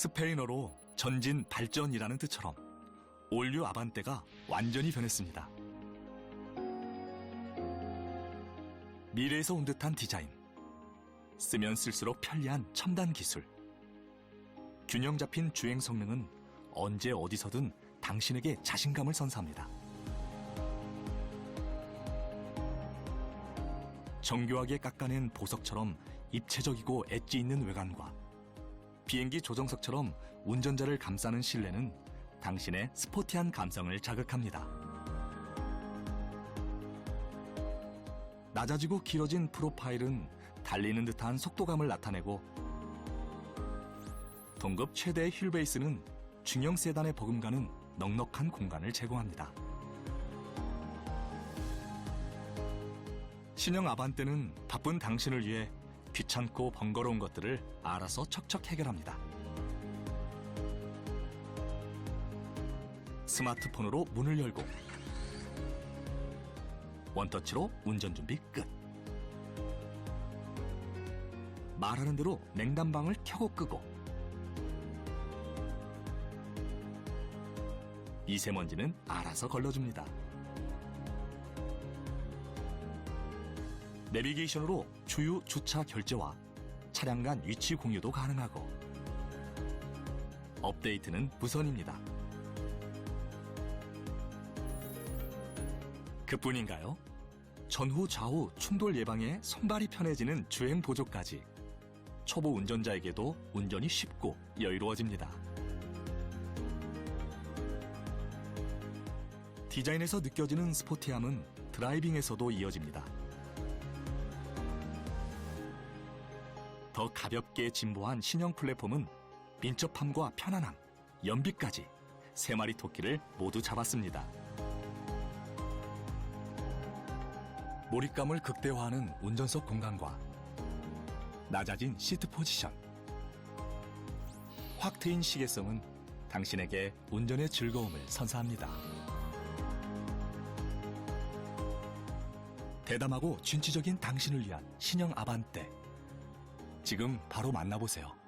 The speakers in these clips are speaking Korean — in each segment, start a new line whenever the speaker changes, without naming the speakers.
스페인어로 전진 발전이라는 뜻처럼 올류 아반떼가 완전히 변했습니다. 미래에서 온 듯한 디자인, 쓰면 쓸수록 편리한 첨단 기술, 균형 잡힌 주행 성능은 언제 어디서든 당신에게 자신감을 선사합니다. 정교하게 깎아낸 보석처럼 입체적이고 엣지 있는 외관과 비행기 조정석처럼 운전자를 감싸는 실내는 당신의 스포티한 감성을 자극합니다. 낮아지고 길어진 프로파일은 달리는 듯한 속도감을 나타내고 동급 최대의 휠베이스는 중형 세단에 버금가는 넉넉한 공간을 제공합니다. 신형 아반떼는 바쁜 당신을 위해 귀찮고 번거로운 것들을 알아서 척척 해결합니다. 스마트폰으로 문을 열고 원터치로 운전 준비 끝. 말하는 대로 냉난방을 켜고 끄고 미세먼지는 알아서 걸러줍니다. 내비게이션으로 주유 주차 결제와 차량 간 위치 공유도 가능하고 업데이트는 무선입니다. 그뿐인가요? 전후 좌우 충돌 예방에 손발이 편해지는 주행 보조까지 초보 운전자에게도 운전이 쉽고 여유로워집니다. 디자인에서 느껴지는 스포티함은 드라이빙에서도 이어집니다. 더 가볍게 진보한 신형 플랫폼은 민첩함과 편안함, 연비까지 세 마리 토끼를 모두 잡았습니다. 몰입감을 극대화하는 운전석 공간과 낮아진 시트 포지션, 확 트인 시계성은 당신에게 운전의 즐거움을 선사합니다. 대담하고 진취적인 당신을 위한 신형 아반떼. 지금 바로 만나보세요.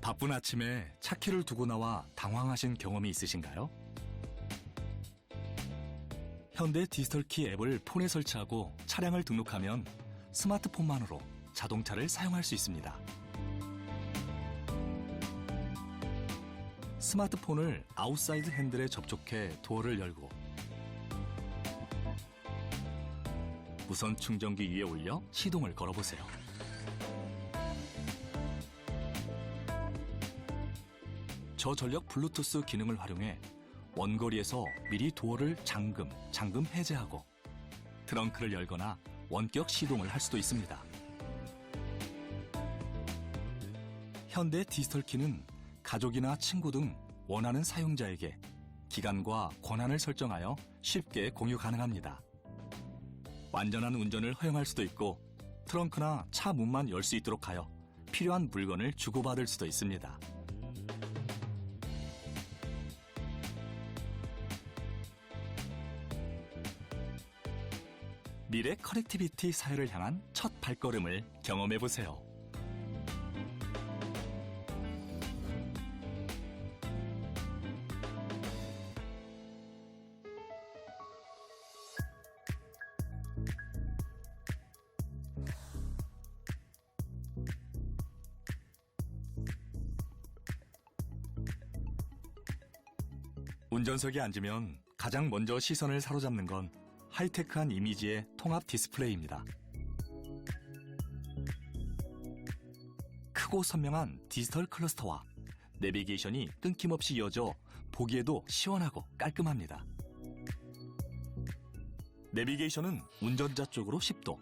바쁜 아침에 차 키를 두고 나와 당황하신 경험이 있으신가요? 현대 디지털 키 앱을 폰에 설치하고 차량을 등록하면 스마트폰만으로 자동차를 사용할 수 있습니다. 스마트폰을 아웃사이드 핸들에 접촉해 도어를 열고 무선 충전기 위에 올려 시동을 걸어보세요. 저전력 블루투스 기능을 활용해 원거리에서 미리 도어를 잠금, 잠금 해제하고 트렁크를 열거나 원격 시동을 할 수도 있습니다. 현대 디지털 키는 가족이나 친구 등 원하는 사용자에게 기간과 권한을 설정하여 쉽게 공유 가능합니다. 완전한 운전을 허용할 수도 있고 트렁크나 차 문만 열 수 있도록 하여 필요한 물건을 주고받을 수도 있습니다. 미래 커넥티비티 사회를 향한 첫 발걸음을 경험해 보세요. 운전석에 앉으면 가장 먼저 시선을 사로잡는 건 하이테크한 이미지의 통합 디스플레이입니다. 크고 선명한 디지털 클러스터와 내비게이션이 끊김없이 이어져 보기에도 시원하고 깔끔합니다. 내비게이션은 운전자 쪽으로 10도,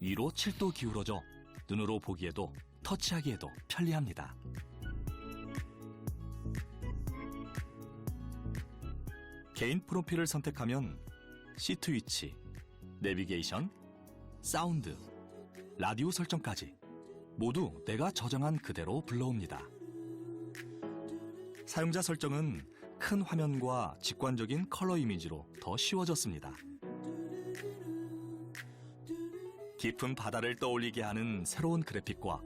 위로 7도 기울어져 눈으로 보기에도 터치하기에도 편리합니다. 개인 프로필을 선택하면 시트 위치, 내비게이션, 사운드, 라디오 설정까지 모두 내가 저장한 그대로 불러옵니다. 사용자 설정은 큰 화면과 직관적인 컬러 이미지로 더 쉬워졌습니다. 깊은 바다를 떠올리게 하는 새로운 그래픽과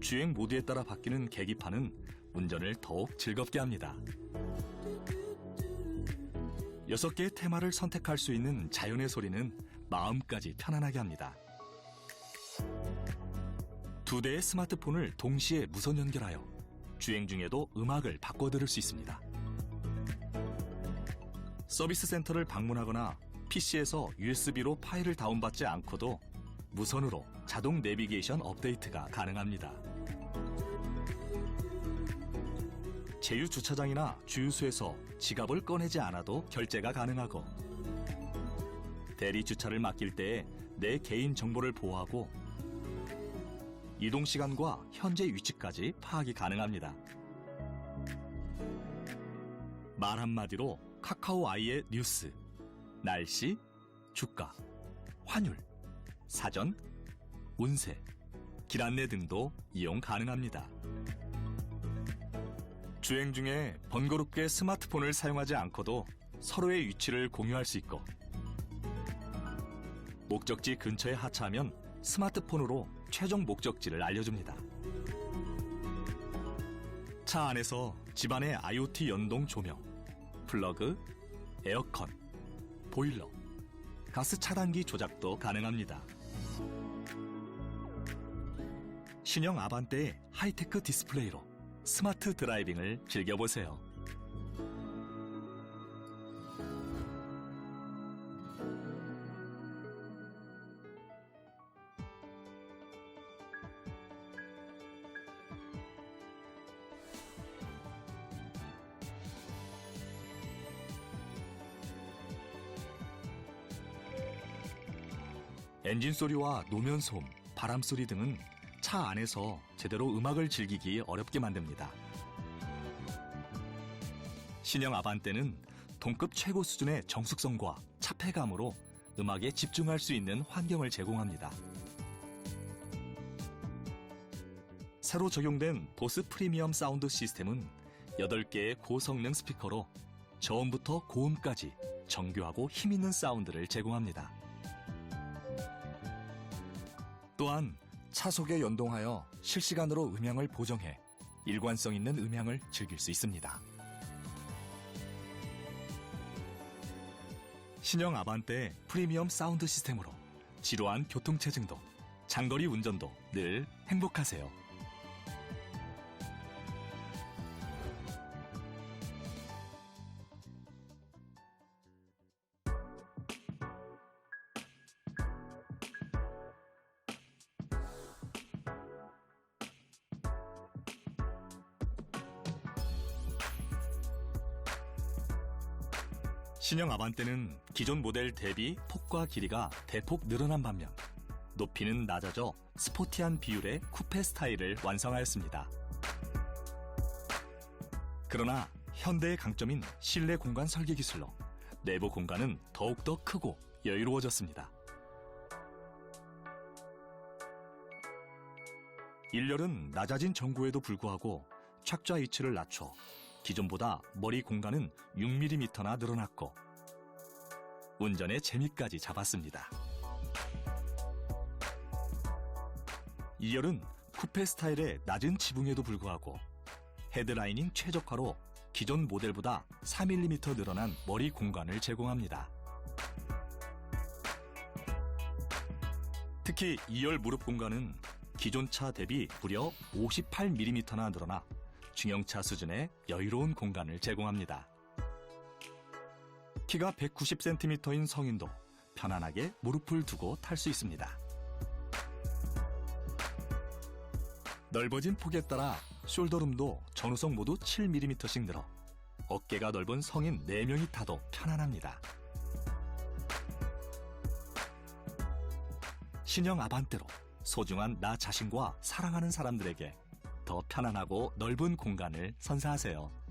주행 모드에 따라 바뀌는 계기판은 운전을 더욱 즐겁게 합니다. 여섯 개의 테마를 선택할 수 있는 자연의 소리는 마음까지 편안하게 합니다. 두 대의 스마트폰을 동시에 무선 연결하여 주행 중에도 음악을 바꿔 들을 수 있습니다. 서비스 센터를 방문하거나 PC에서 USB로 파일을 다운받지 않고도 무선으로 자동 내비게이션 업데이트가 가능합니다. 제휴 주차장이나 주유소에서 지갑을 꺼내지 않아도 결제가 가능하고 대리 주차를 맡길 때에 내 개인 정보를 보호하고 이동 시간과 현재 위치까지 파악이 가능합니다. 말 한마디로 카카오 아이의 뉴스, 날씨, 주가, 환율, 사전, 운세, 길 안내 등도 이용 가능합니다. 주행 중에 번거롭게 스마트폰을 사용하지 않고도 서로의 위치를 공유할 수 있고 목적지 근처에 하차하면 스마트폰으로 최종 목적지를 알려줍니다. 차 안에서 집안의 IoT 연동 조명, 플러그, 에어컨, 보일러, 가스 차단기 조작도 가능합니다. 신형 아반떼의 하이테크 디스플레이로 스마트 드라이빙을 즐겨보세요. 엔진 소리와 노면 소음, 바람 소리 등은 차 안에서 제대로 음악을 즐기기 어렵게 만듭니다. 신형 아반떼는 동급 최고 수준의 정숙성과 차폐감으로 음악에 집중할 수 있는 환경을 제공합니다. 새로 적용된 보스 프리미엄 사운드 시스템은 8개의 고성능 스피커로 저음부터 고음까지 정교하고 힘있는 사운드를 제공합니다. 또한 차속에 연동하여 실시간으로 음향을 보정해 일관성 있는 음향을 즐길 수 있습니다. 신형 아반떼 프리미엄 사운드 시스템으로 지루한 교통체증도 장거리 운전도 늘 행복하세요. 신형 아반떼는 기존 모델 대비 폭과 길이가 대폭 늘어난 반면 높이는 낮아져 스포티한 비율의 쿠페 스타일을 완성하였습니다. 그러나 현대의 강점인 실내 공간 설계 기술로 내부 공간은 더욱더 크고 여유로워졌습니다. 일렬은 낮아진 전구에도 불구하고 착좌 위치를 낮춰 기존보다 머리 공간은 6mm나 늘어났고 운전의 재미까지 잡았습니다. 2열은 쿠페 스타일의 낮은 지붕에도 불구하고 헤드라이닝 최적화로 기존 모델보다 4mm 늘어난 머리 공간을 제공합니다. 특히 2열 무릎 공간은 기존 차 대비 무려 58mm나 늘어나 중형차 수준의 여유로운 공간을 제공합니다. 키가 190cm인 성인도 편안하게 무릎을 두고 탈 수 있습니다. 넓어진 폭에 따라 숄더룸도 전후석 모두 7mm씩 늘어 어깨가 넓은 성인 4명이 타도 편안합니다. 신형 아반떼로 소중한 나 자신과 사랑하는 사람들에게 더 편안하고 넓은 공간을 선사하세요.